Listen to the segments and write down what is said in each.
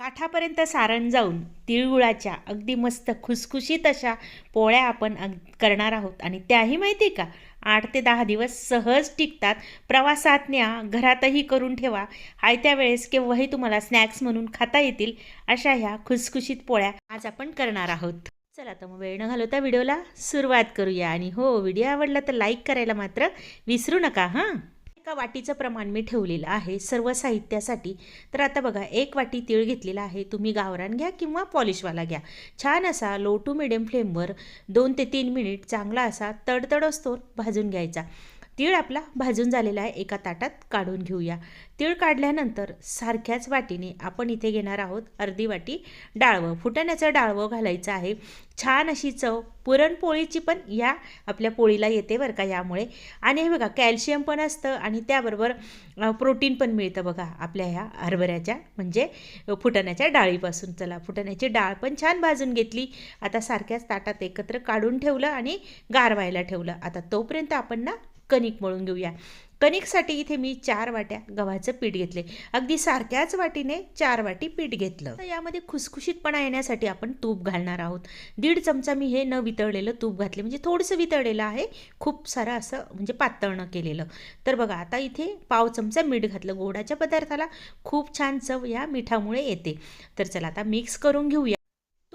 काठापर्यंत सारण जाऊन तिळगुळाच्या अगदी मस्त खुसखुशीत अशा पोळ्या आपण अग करणार आहोत. आणि त्याही माहिती आहे का? आठ ते दहा दिवस सहज टिकतात. प्रवासात न्या घरातही करून ठेवा. आयत्या वेळेस केव्हाही तुम्हाला स्नॅक्स म्हणून खाता येतील अशा ह्या खुसखुशीत पोळ्या आज आपण करणार आहोत. चला तर मग वेळ न घालवता व्हिडिओला सुरुवात करूया. आणि हो व्हिडिओ आवडला तर लाईक करायला मात्र विसरू नका हां? एका वाटीचं प्रमाण मी ठेवलेलं आहे सर्व साहित्यासाठी. तर आता बघा एक वाटी तीळ घेतलेला आहे तुम्ही गावरान घ्या किंवा पॉलिशवाला घ्या. छान असा लो टू मिडियम फ्लेमवर दोन ते तीन मिनिट चांगला असा तडतड असतो भाजून घ्यायचा. तीळ आपला भाजून झालेला आहे एका ताटात काढून घेऊया. तीळ काढल्यानंतर सारख्याच वाटीने आपण इथे घेणार आहोत अर्धी वाटी डाळवं. फुटण्याचं डाळवं घालायचं आहे. छान अशी चव. पुरणपोळीची पण या आपल्या पोळीला येते बरं का यामुळे. आणि हे बघा कॅल्शियम पण असतं आणि त्याबरोबर प्रोटीन पण मिळतं बघा आपल्या ह्या हरभऱ्याच्या म्हणजे फुटण्याच्या डाळीपासून. चला फुटण्याची डाळ पण छान भाजून घेतली. आता सारख्याच ताटात एकत्र काढून ठेवलं आणि गारवायला ठेवलं. आता तोपर्यंत आपण ना कणिक मळून घेऊया. कणिकसाठी इथे मी चार वाट्या गव्हाचं पीठ घेतले. अगदी सारख्याच वाटीने चार वाटी पीठ घेतलं. तर यामध्ये खुसखुशीतपणा येण्यासाठी आपण तूप घालणार आहोत. दीड चमचा मी हे न वितळलेलं तूप घातले. म्हणजे थोडंसं वितळलेलं आहे. खूप सारं असं म्हणजे पातळ न केलेलं. तर बघा आता इथे पाव चमचा मीठ घातलं. गोडाच्या पदार्थाला खूप छान चव या मिठामुळे येते. तर चला आता मिक्स करून घेऊया.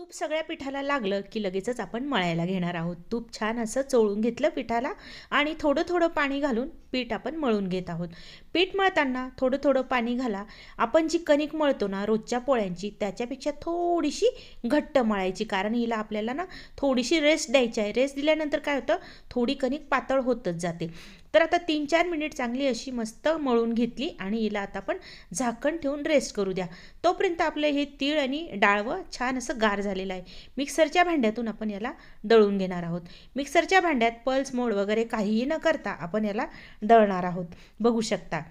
तूप सगळ्या पिठाला लागलं की लगेचच आपण मळायला घेणार आहोत. तूप छान असं चोळून घेतलं पिठाला आणि थोडं थोडं पाणी घालून पीठ आपण मळून घेत आहोत. पीठ मळताना थोडं थोडं पाणी घाला. आपण जी कणिक मळतो ना रोजच्या पोळ्यांची त्याच्यापेक्षा थोडीशी घट्ट मळायची. कारण हिला आपल्याला ना थोडीशी रेस्ट द्यायची आहे. रेस्ट दिल्यानंतर काय होतं? थोडी कणिक पातळ होतच जाते. तर आता तीन चार मिनिट चांगली अशी मस्त मळून घेतली आणि हिला आता आपण झाकण ठेवून रेस्ट करू द्या. तोपर्यंत आपलं हे तीळ आणि डाळवं छान असं गार झालेलं आहे. मिक्सरच्या भांड्यातून आपण याला दळून घेणार आहोत. मिक्सरच्या भांड्यात पल्स मोड वगैरे काहीही न करता आपण याला दळणार आहोत. बघू शकता.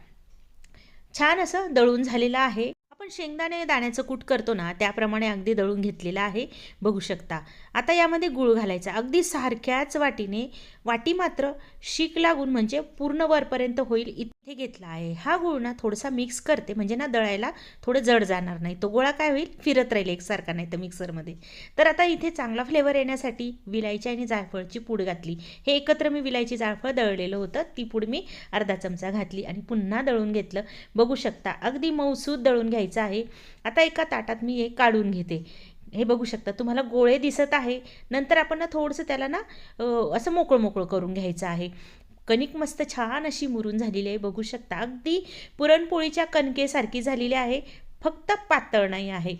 छान असं दळून झालेलं आहे. आपण शेंगदाणे दाण्याचं कूट करतो ना त्याप्रमाणे अगदी दळून घेतलेलं आहे. बघू शकता. आता यामध्ये गुळ घालायचा. अगदी सारख्याच वाटीने वाटी मात्र शीक लागून म्हणजे पूर्ण वरपर्यंत होईल इथे घेतला आहे. हा गुळ ना थोडासा मिक्स करते म्हणजे ना दळायला थोडं जड जाणार नाही. तो गोळा काय होईल? फिरत राहील एकसारखा नाही तर मिक्सरमध्ये तर आता इथे चांगला फ्लेवर येण्यासाठी विलायची आणि जायफळची पूड घातली. हे एकत्र मी विलायची जायफळ दळलेलं होतं. ती पूड मी अर्धा चमचा घातली आणि पुन्हा दळून घेतलं. बघू शकता. अगदी मऊसूद दळून घ्यायचं. आहे. आता एका ताटात मी हे काढून घेते. हे बघू शकता तुम्हाला गोळे दिसत आहे. नंतर आपण ना थोडंसं त्याला ना असं मोकळं मोकळं करून घ्यायचं आहे. कणिक मस्त छान अशी मुरून झालेली आहे. बघू शकता अगदी पुरणपोळीच्या कणकेसारखी झालेली आहे. फक्त पातळ नाही आहे.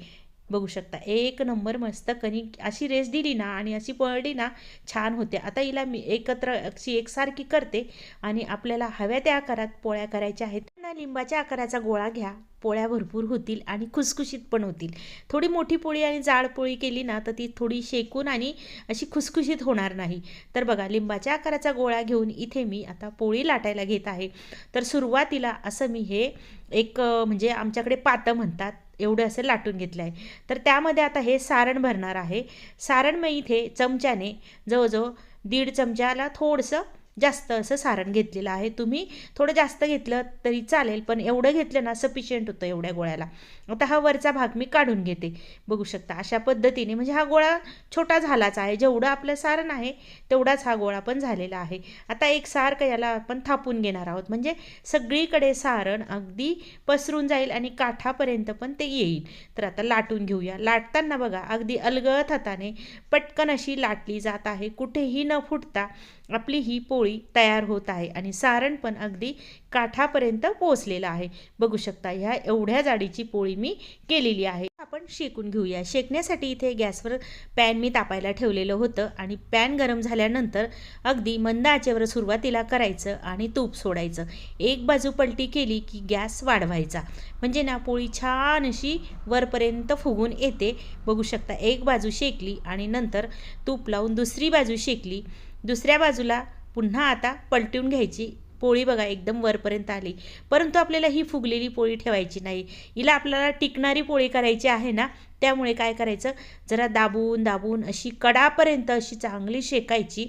बघू शकता. एक नंबर मस्त कणिक अशी रेस दिली ना आणि अशी पळली ना छान होते. आता हिला मी एकत्र अशी एकसारखी करते आणि आपल्याला हव्या त्या आकारात पोळ्या करायच्या आहेत. ना लिंबाच्या आकाराचा गोळा घ्या. पोळ्या भरपूर होतील आणि खुसखुशीत पण होतील. थोडी मोठी पोळी आणि जाड पोळी केली ना तर ती थोडी शेकून आणि अशी खुसखुशीत होणार नाही. तर बघा लिंबाच्या आकाराचा गोळा घेऊन इथे मी आता पोळी लाटायला घेत आहे. तर सुरुवातीला असं मी हे एक म्हणजे आमच्याकडे पातं म्हणतात. एवढं असं लाटून घेतलं आहे. तर त्यामध्ये आता हे सारण भरणार आहे. सारण मी इथे चमच्याने जवळजवळ दीड चमच्याला थोडंसं जास्त असं सारण घेतलेलं आहे. तुम्ही थोडं जास्त घेतलं तरी चालेल पण एवढं घेतलं ना सफिशियंट होतं एवढ्या गोळ्याला. आता हा वरचा भाग मी काढून घेते. बघू शकता अशा पद्धतीने म्हणजे हा गोळा छोटा झालाच आहे. जेवढं आपलं सारण आहे तेवढाच हा गोळा पण झालेला आहे. आता एक सारखं याला आपण थापून घेणार आहोत. म्हणजे सगळीकडे सारण अगदी पसरून जाईल आणि काठापर्यंत पण ते येईल. तर आता लाटून घेऊया. लाटताना बघा अगदी अलगत हाताने पटकन अशी लाटली जात आहे. कुठेही न फुटता आपली ही पोळी तयार होत आहे आणि सारण पण अगदी काठापर्यंत पोचलेलं आहे. बघू शकता ह्या एवढ्या जाडीची पोळी मी केलेली आहे. आपण शेकून घेऊया. शेकण्यासाठी इथे गॅसवर पॅन मी तापायला ठेवलेलं होतं आणि पॅन गरम झाल्यानंतर अगदी मंद आचेवर सुरुवातीला करायचं आणि तूप सोडायचं. एक बाजू पलटी केली की गॅस वाढवायचा. म्हणजे ना पोळी छान अशी वरपर्यंत फुगून येते. बघू शकता एक बाजू शेकली आणि नंतर तूप लावून दुसरी बाजू शेकली. दुसऱ्या बाजूला पुन्हा आता पलटून घ्यायची पोळी बघा एकदम वरपर्यंत आली. परंतु आपल्याला ही फुगलेली पोळी ठेवायची नाही. हिला आपल्याला टिकणारी पोळी करायची आहे ना त्यामुळे काय करायचं? जरा दाबून दाबून अशी कडापर्यंत अशी चांगली शेकायची.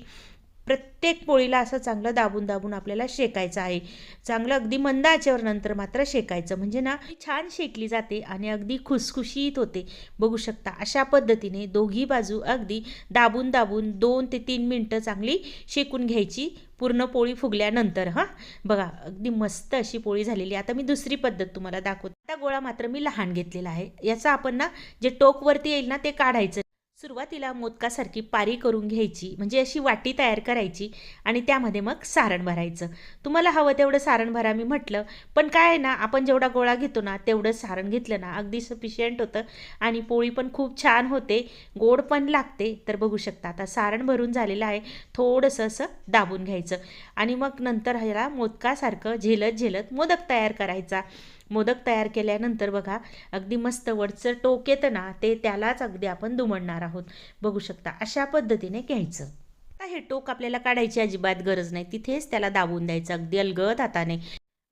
प्रत्येक पोळीला असं चांगलं दाबून दाबून आपल्याला शेकायचं आहे. चांगलं अगदी मंद आचेवर नंतर मात्र शेकायचं. म्हणजे ना छान शेकली जाते आणि अगदी खुसखुशीत होते. बघू शकता अशा पद्धतीने दोघी बाजू अगदी दाबून दाबून दोन ते तीन मिनटं चांगली शेकून घ्यायची. पूर्ण पोळी फुगल्यानंतर हां. बघा अगदी मस्त अशी पोळी झालेली आता मी दुसरी पद्धत तुम्हाला दाखवते. आता गोळा मात्र मी लहान घेतलेला आहे. याचा आपण ना जे टोकवरती येईल ना ते काढायचं. सुरुवातीला मोदकासारखी पारी करून घ्यायची म्हणजे अशी वाटी तयार करायची आणि त्यामध्ये मग सारण भरायचं. तुम्हाला हवं तेवढं सारण भरा मी म्हटलं. पण काय आहे ना आपण जेवढा गोळा घेतो ना तेवढं सारण घेतलं ना अगदी सफिशियंट होतं आणि पोळी पण खूप छान होते. गोड पण लागते तर बघू शकता. आता सारण भरून झालेलं आहे थोडंसं असं दाबून घ्यायचं. आणि मग नंतर ह्याला मोदकासारखं झेलत झेलत मोदक तयार करायचा. मोदक तयार केल्यानंतर बघा अगदी मस्त वरचं टोक येतं ना ते त्यालाच अगदी आपण दुमडणार आहोत. बघू शकता अशा पद्धतीने घ्यायचं. आता हे टोक आपल्याला काढायची अजिबात गरज नाही. तिथेच त्याला दाबून द्यायचं अगदी अलगद हाताने.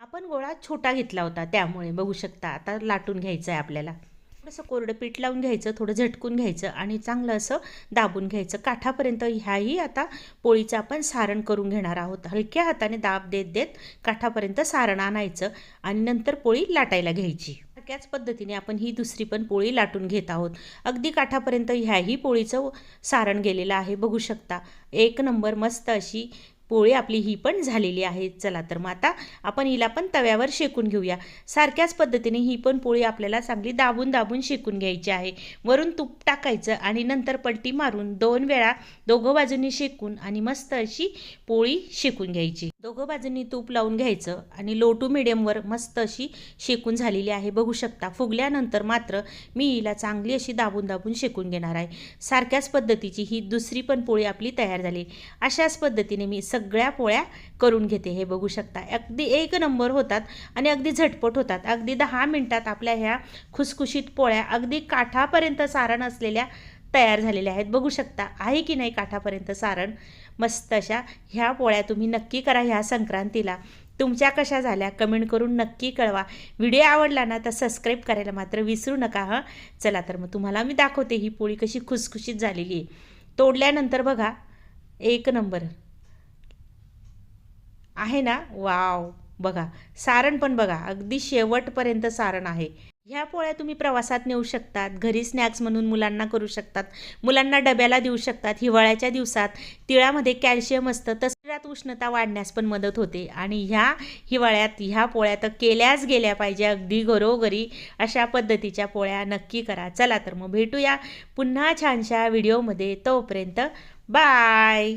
आपण गोळा छोटा घेतला होता त्यामुळे बघू शकता आता लाटून घ्यायचा आहे आपल्याला. थोडंसं कोरडं पीठ लावून घ्यायचं थोडं झटकून घ्यायचं आणि चांगलं असं दाबून घ्यायचं. काठापर्यंत ह्याही आता पोळीचं आपण सारण करून घेणार आहोत. हलक्या हाताने दाब देत देत काठापर्यंत सारण आणायचं आणि नंतर पोळी लाटायला घ्यायची. त्याच पद्धतीने आपण ही दुसरी पण पोळी लाटून घेत आहोत. अगदी काठापर्यंत ह्याही पोळीचं सारण गेलेलं आहे. बघू शकता एक नंबर मस्त अशी पोळी आपली ही पण झालेली आहे. चला तर मग आता आपण हिला पण तव्यावर शेकून घेऊया. सारख्याच पद्धतीने ही पण पोळी आपल्याला चांगली दाबून दाबून शेकून घ्यायची आहे. वरून तूप टाकायचं आणि नंतर पलटी मारून दोन वेळा दोघं बाजूंनी शेकून आणि मस्त अशी पोळी शेकून घ्यायची. दोघं बाजूंनी तूप लावून घ्यायचं आणि लो टू मिडियमवर मस्त अशी शेकून झालेली आहे. बघू शकता फुगल्यानंतर मात्र मी हिला चांगली अशी दाबून दाबून शेकून घेणार आहे. सारख्याच पद्धतीची ही दुसरी पण पोळी आपली तयार झाली. अशाच पद्धतीने मी सग सगळ्या पोळ्या करून घेते हे बघू शकता. अगदी एक नंबर होतात आणि अगदी झटपट होतात. अगदी दहा मिनटात आपल्या ह्या खुसखुशीत पोळ्या अगदी काठापर्यंत सारण असलेल्या तयार झालेल्या आहेत. बघू शकता आहे की नाही काठापर्यंत सारण? मस्त अशा ह्या पोळ्या तुम्ही नक्की करा ह्या संक्रांतीला. तुमच्या कशा झाल्या? कमेंट करून नक्की कळवा. व्हिडिओ आवडला ना तर सबस्क्राईब करायला मात्र विसरू नका हं? चला तर मग तुम्हाला मी दाखवते ही पोळी कशी खुसखुशीत झालेली आहे. तोडल्यानंतर बघा एक नंबर. आहे ना? वाव. बघा. सारण पण बघा. अगदी शेवटपर्यंत सारण आहे. ह्या पोळ्या तुम्ही प्रवासात नेऊ शकतात. घरी स्नॅक्स म्हणून मुलांना करू शकतात. मुलांना डब्याला देऊ शकतात. हिवाळ्याच्या दिवसात तिळामध्ये कॅल्शियम असतं. तसं उष्णता वाढण्यास पण मदत होते. आणि ह्या हिवाळ्यात ह्या पोळ्या तर केल्याच गेल्या पाहिजे. अगदी घरोघरी अशा पद्धतीच्या पोळ्या नक्की करा. चला तर मग भेटूया पुन्हा छानशा व्हिडिओमध्ये. तोपर्यंत बाय!